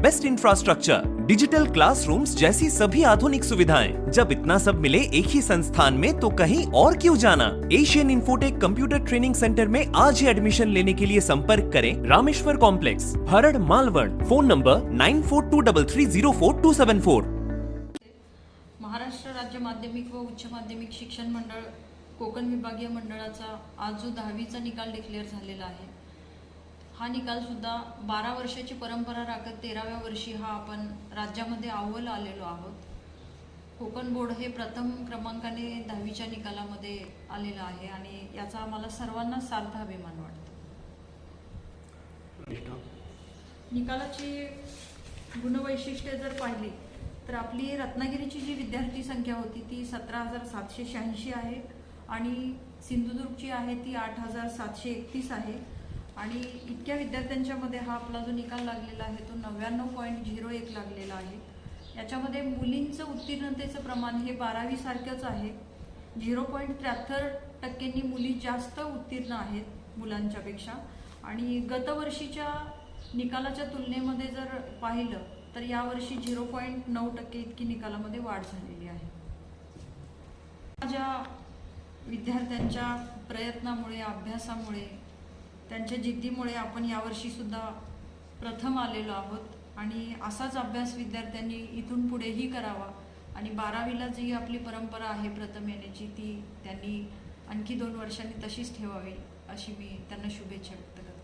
best infrastructure, digital classrooms जैसी सभी आधुनिक सुविधाएँ। जब इतना सब मिले एक ही संस्थान में तो कहीं और क्यों जाना? Asian Infotech computer training centre में आज ही एडमिशन लेने के लिए संपर्क करें Rameshwar complex Harad Malwad phone number nine four two double three zero four two seven four Maharashtra राज्य माध्यमिक व उच्च माध्यमिक शिक्षण मंडळ, कोकण विभागीय मंडळाचा आज जो दहावीचा निकाल डिक्लेअर झालेला आहे. हा निकाल सुद्धा बारा वर्षाची परंपरा राखत तेराव्या वर्षी हा आपण राज्यामध्ये अव्वल आलेलो आहोत. कोकण बोर्ड हे प्रथम क्रमांकाने दहावीच्या निकालामध्ये आलेलं आहे आणि याचा आम्हाला सर्वांना सार्थ अभिमान वाटतो. निकालाची गुणवैशिष्ट्ये जर पाहिली तर आपली रत्नागिरीची जी विद्यार्थी संख्या होती ती सतरा हजार सातशे शहाऐंशी आहे आणि सिंधुदुर्गची आहे ती आठ हजार सातशे एकतीस आहे. आणि इतक्या विद्यार्थ्यांच्यामध्ये हा आपला जो निकाल लागलेला आहे तो नव्याण्णव पॉईंट झिरो एक लागलेला आहे. याच्यामध्ये मुलींचं उत्तीर्णतेचं प्रमाण हे बारावीसारखंच आहे. झिरो पॉईंट त्र्याहत्तर टक्क्यांनी मुली जास्त उत्तीर्ण आहेत मुलांच्यापेक्षा. आणि गतवर्षीच्या निकालाच्या तुलनेमध्ये जर पाहिलं तर यावर्षी झिरो पॉईंट नऊ टक्के इतकी निकालामध्ये वाढ झालेली आहे. माझ्या विद्यार्थ्यांच्या प्रयत्नामुळे अभ्यासामुळे त्यांच्या जिद्दीमुळे आपण यावर्षी सुद्धा प्रथम आलेलो आहोत. आणि असाच अभ्यास विद्यार्थ्यांनी इथून पुढेही करावा. आणि बारावीला जी आपली परंपरा आहे प्रथम येण्याची ती त्यांनी आणखी दोन वर्षांनी तशीच ठेवावी अशी मी त्यांना शुभेच्छा व्यक्त करते.